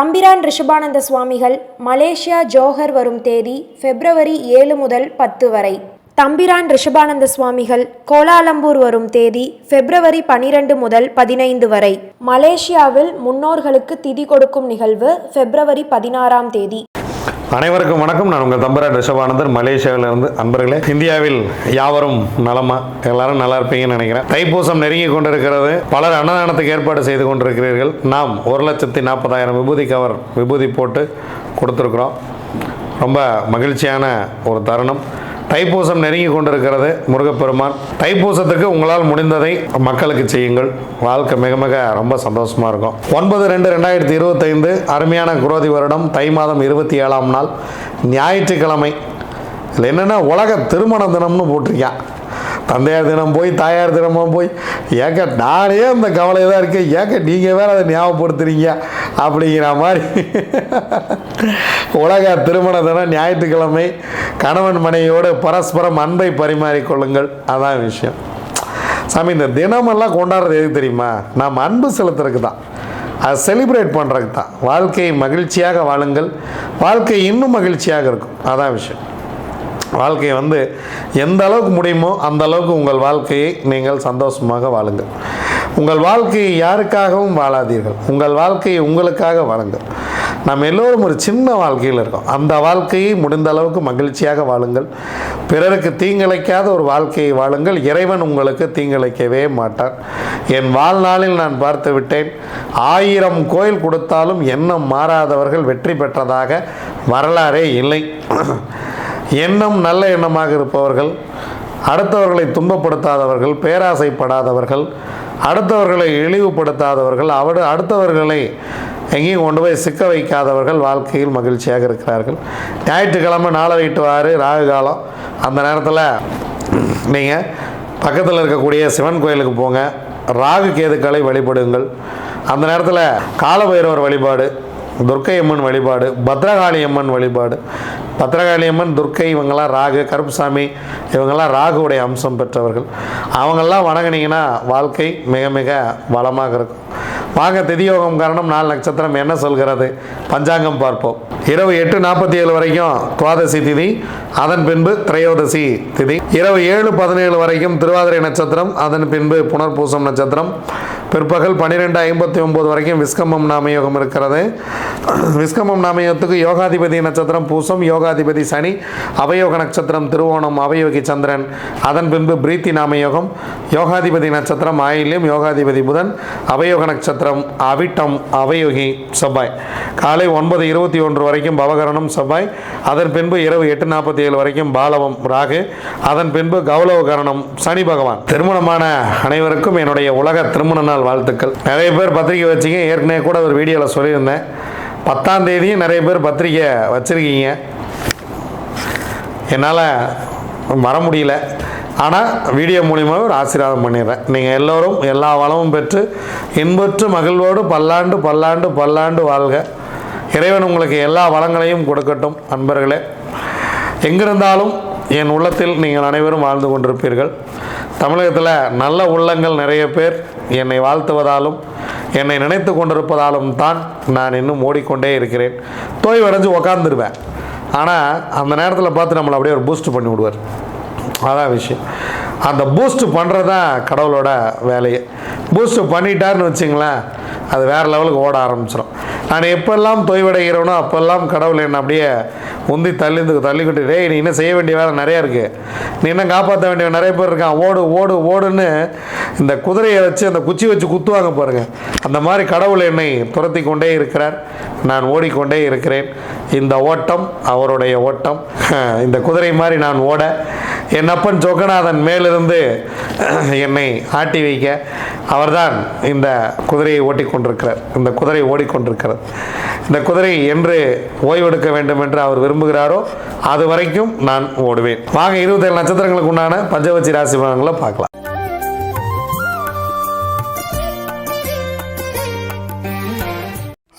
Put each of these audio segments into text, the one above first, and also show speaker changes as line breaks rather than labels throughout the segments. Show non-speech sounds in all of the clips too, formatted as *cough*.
தம்பிரான் ரிஷபானந்த சுவாமிகள் Malaysia Johor வரும் தேதி பிப்ரவரி ஏழு முதல் பத்து வரை. தம்பிரான் ரிஷபானந்த சுவாமிகள் கோலாலம்பூர் வரும் தேதி பிப்ரவரி பனிரெண்டு முதல் பதினைந்து வரை. மலேசியாவில் முன்னோர்களுக்கு திதி கொடுக்கும் நிகழ்வு பிப்ரவரி பதினாறாம் தேதி.
அனைவருக்கும் வணக்கம். நான் உங்கள் தம்பரான் ரிஷபானந்தர். மலேசியாவிலிருந்து அன்பர்களே இந்தியாவில் யாவரும் நலமா? எல்லாரும் நல்லா இருப்பீங்கன்னு நினைக்கிறேன். தைப்பூசம் நெருங்கி கொண்டிருக்கிறது. பலர் அன்னதானத்துக்கு ஏற்பாடு செய்து கொண்டிருக்கிறீர்கள். நாம் ஒரு லட்சத்தி நாற்பதாயிரம் விபூதி கவர் விபூதி போட்டு கொடுத்துருக்குறோம். ரொம்ப மகிழ்ச்சியான ஒரு தருணம். தைப்பூசம் நெருங்கி கொண்டிருக்கிறது முருகப்பெருமான். தைப்பூசத்துக்கு உங்களால் முடிந்ததை மக்களுக்கு செய்யுங்கள். வாழ்க்கை மிக மிக ரொம்ப சந்தோஷமாக இருக்கும். ஒன்பது ரெண்டு ரெண்டாயிரத்தி இருபத்தைந்து அருமையான குரோதி வருடம் தை மாதம் இருபத்தி ஏழாம் நாள் ஞாயிற்றுக்கிழமை. இதில் என்னென்னா உலக திருமண தினம்னு போட்டிருக்கான். தந்தையார் தினம் போய் தாயார் தினமும் போய் ஏக்க நானே அந்த கவலை தான் இருக்கேன். ஏக்க நீங்கள் வேற அதை ஞாபகப்படுத்துறீங்க? அப்படிங்கிற மாதிரி. உலக திருமண தினம் ஞாயிற்றுக்கிழமை கணவன் மனைவியோடு பரஸ்பரம் அன்பை பரிமாறிக்கொள்ளுங்கள். அதான் விஷயம். சாமி இந்த தினமெல்லாம் கொண்டாடுறது எதுக்கு தெரியுமா? நாம் அன்பு செலுத்துறதுக்கு தான். அதை செலிப்ரேட் பண்ணுறதுக்கு தான். வாழ்க்கையை மகிழ்ச்சியாக வாழுங்கள். வாழ்க்கை இன்னும் மகிழ்ச்சியாக இருக்கும். அதான் விஷயம். வாழ்க்கையை வந்து எந்த அளவுக்கு முடியுமோ அந்த அளவுக்கு உங்கள் வாழ்க்கையை நீங்கள் சந்தோஷமாக வாழுங்கள். உங்கள் வாழ்க்கையை யாருக்காகவும் வாழாதீர்கள். உங்கள் வாழ்க்கையை உங்களுக்காக வாழுங்கள். நாம் எல்லோரும் ஒரு சின்ன வாழ்க்கையில் இருக்கோம். அந்த வாழ்க்கையை முடிந்த அளவுக்கு மகிழ்ச்சியாக வாழுங்கள். பிறருக்கு தீங்கிழைக்காத ஒரு வாழ்க்கையை வாழுங்கள். இறைவன் உங்களுக்கு தீங்கிழைக்கவே மாட்டார். என் வாழ்நாளில் நான் பார்த்து விட்டேன். ஆயிரம் கோயில் கொடுத்தாலும் எண்ணம் மாறாதவர்கள் வெற்றி பெற்றதாக வரலாறே இல்லை. எண்ணம் நல்ல எண்ணமாக இருப்பவர்கள் அடுத்தவர்களை துன்பப்படுத்தாதவர்கள் பேராசைப்படாதவர்கள் அடுத்தவர்களை இழிவுபடுத்தாதவர்கள் அவடு அடுத்தவர்களை எங்கேயும் கொண்டு போய் சிக்க வைக்காதவர்கள் வாழ்க்கையில் மகிழ்ச்சியாக இருக்கிறார்கள். ஞாயிற்றுக்கிழமை நாளை வீட்டு ராகு காலம். அந்த நேரத்தில் நீங்கள் பக்கத்தில் இருக்கக்கூடிய சிவன் கோயிலுக்கு போங்க. ராகு கேதுக்களை வழிபடுங்கள். அந்த நேரத்தில் காலபைரவர் வழிபாடு துர்க்கை அம்மன் வழிபாடு பத்ரகாளி அம்மன் வழிபாடு பத்திரகாளி அம்மன் துர்க்கை இவங்கெல்லாம் ராகு கருப்புசாமி இவங்கெல்லாம் ராகுவுடைய அம்சம் பெற்றவர்கள். அவங்கெல்லாம் வணங்குனீங்கன்னா வாழ்க்கை மிக மிக வளமாக இருக்கும். வாங்க திதியோகம் காரணம் நாலு நட்சத்திரம் என்ன சொல்கிறது? பஞ்சாங்கம் பார்ப்போம். இரவு எட்டு நாற்பத்தி ஏழு வரைக்கும் துவாதசி திதி அதன் பின்பு திரையோதசி திதி. இரவு ஏழு பதினேழு வரைக்கும் திருவாதிரை நட்சத்திரம் அதன் பின்பு புனர்பூசம் நட்சத்திரம். பிற்பகல் பன்னிரெண்டு ஐம்பத்தி ஒம்பது வரைக்கும் விஸ்கமம் நாமயோகம் இருக்கிறது. விஸ்கமம் நாமயோகத்துக்கு யோகாதிபதி நட்சத்திரம் பூசம் யோகாதிபதி சனி அவயோக நட்சத்திரம் திருவோணம் அவயோகி சந்திரன் அதன் பின்பு பிரீத்தி நாமயோகம் யோகாதிபதி நட்சத்திரம் ஆயில்யம் யோகாதிபதி புதன் அவயோக நட்சத்திரம் அவிட்டம் அவயோகி செவ்வாய். காலை ஒன்பது இருபத்தி ஒன்று வரைக்கும் பவகரணம் செவ்வாய். அதன் பின்பு இரவு எட்டு நாற்பத்தி ஏழு வரைக்கும் பாலவம் ராகு. அதன் பின்பு கௌலவ கரணம் சனி பகவான். திருமணமான அனைவருக்கும் என்னுடைய உலக திருமண நாள் வாழ்த்துக்கள். நிறைய பேர் பத்திரிக்கை வச்சிங்க. ஏற்கனவே கூட ஒரு வீடியோவில் சொல்லியிருந்தேன். பத்தாம் தேதியும் நிறைய பேர் பத்திரிக்கை வச்சுருக்கீங்க. என்னால் வர முடியல. ஆனால் வீடியோ மூலியமாக ஒரு ஆசீர்வாதம் பண்ணிடுறேன். நீங்கள் எல்லோரும் எல்லா வளமும் பெற்று இன்பற்று மகிழ்வோடு பல்லாண்டு பல்லாண்டு பல்லாண்டு வாழ்க. இறைவன் உங்களுக்கு எல்லா வளங்களையும் கொடுக்கட்டும் அன்பர்களே எங்கிருந்தாலும் என் உள்ளத்தில் நீங்கள் அனைவரும் வாழ்ந்து கொண்டிருப்பீர்கள். தமிழகத்தில் நல்ல உள்ளங்கள் நிறைய பேர் என்னை வாழ்த்துவதாலும் என்னை நினைத்து கொண்டிருப்பதாலும் தான் நான் இன்னும் ஓடிக்கொண்டே இருக்கிறேன். தோய்வடைஞ்சு உக்காந்துருவேன். ஆனால் அந்த நேரத்தில் பார்த்து நம்மளை அப்படியே ஒரு பூஸ்ட் பண்ணி விடுவார். அதான் விஷயம். அந்த பூஸ்ட் பண்ணுறது தான் கடவுளோட வேலையை. பூஸ்ட் பண்ணிட்டாருன்னு வச்சிங்களேன் அது வேறு லெவலுக்கு ஓட ஆரம்பிச்சிடும் நான் எப்பெல்லாம் தொய்வடைகிறேனோ அப்பெல்லாம் கடவுள் என்னை அப்படியே உந்தி தள்ளி தள்ளிக்கிட்டு டேய் நீ இன்னும் செய்ய வேண்டிய வேலை நிறையா இருக்குது நீ இன்னும் காப்பாற்ற வேண்டிய நிறைய பேர் இருக்கான். ஓடு ஓடு ஓடுன்னு இந்த குதிரையை வச்சு அந்த குச்சி வச்சு குத்துவாங்க பாருங்கள் அந்த மாதிரி கடவுள் என்னை துரத்தி கொண்டே இருக்கிறார். நான் ஓடிக்கொண்டே இருக்கிறேன். இந்த ஓட்டம் அவருடைய ஓட்டம். *laughs* இந்த குதிரை மாதிரி நான் ஓட என் அப்பன் சொக்கநாதன் மேலிருந்து *clears throat* என்னை ஆட்டி வைக்க அவர்தான் இந்த குதிரையை ஓட்டிக் கொண்டிருக்கிறார் இந்த குதிரை ஓடிக்கொண்டிருக்கிறது. இந்த குதிரை என்று ஓய்வெடுக்க வேண்டும் என்று அவர் விரும்புகிறாரோ அது வரைக்கும் நான் ஓடுவேன். வாங்க இருபத்தேழு நட்சத்திரங்களுக்கு உண்டான பஞ்சவச்சி ராசி பலன்களை பார்க்கலாம்.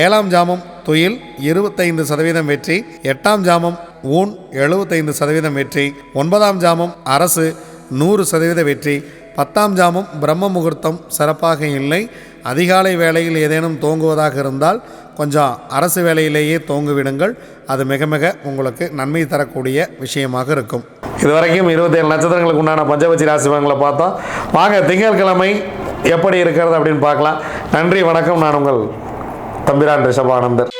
ஏழாம் ஜாமம் துயில் இருபத்தைந்து சதவீதம் வெற்றி எட்டாம் ஜாமம் ஊன் எழுபத்தைந்து சதவீதம் வெற்றி ஒன்பதாம் ஜாமம் அரசு நூறு சதவீத வெற்றி பத்தாம் ஜாமம் பிரம்ம முகூர்த்தம் சிறப்பாக இல்லை. அதிகாலை வேளையில் ஏதேனும் தோங்குவதாக இருந்தால் கொஞ்சம் அரசு வேலையிலேயே தோங்கிவிடுங்கள். அது மிக மிக உங்களுக்கு நன்மை தரக்கூடிய விஷயமாக இருக்கும். இதுவரைக்கும் இருபத்தேழு நட்சத்திரங்களுக்கு உண்டான பஞ்சபட்சி ராசி பலன்களை பார்த்தோம். வாங்க திங்கட்கிழமை எப்படி இருக்கிறது அப்படின்னு பார்க்கலாம். நன்றி வணக்கம். நான் உங்கள் தம்பிரான் ரிஷபானந்தர்.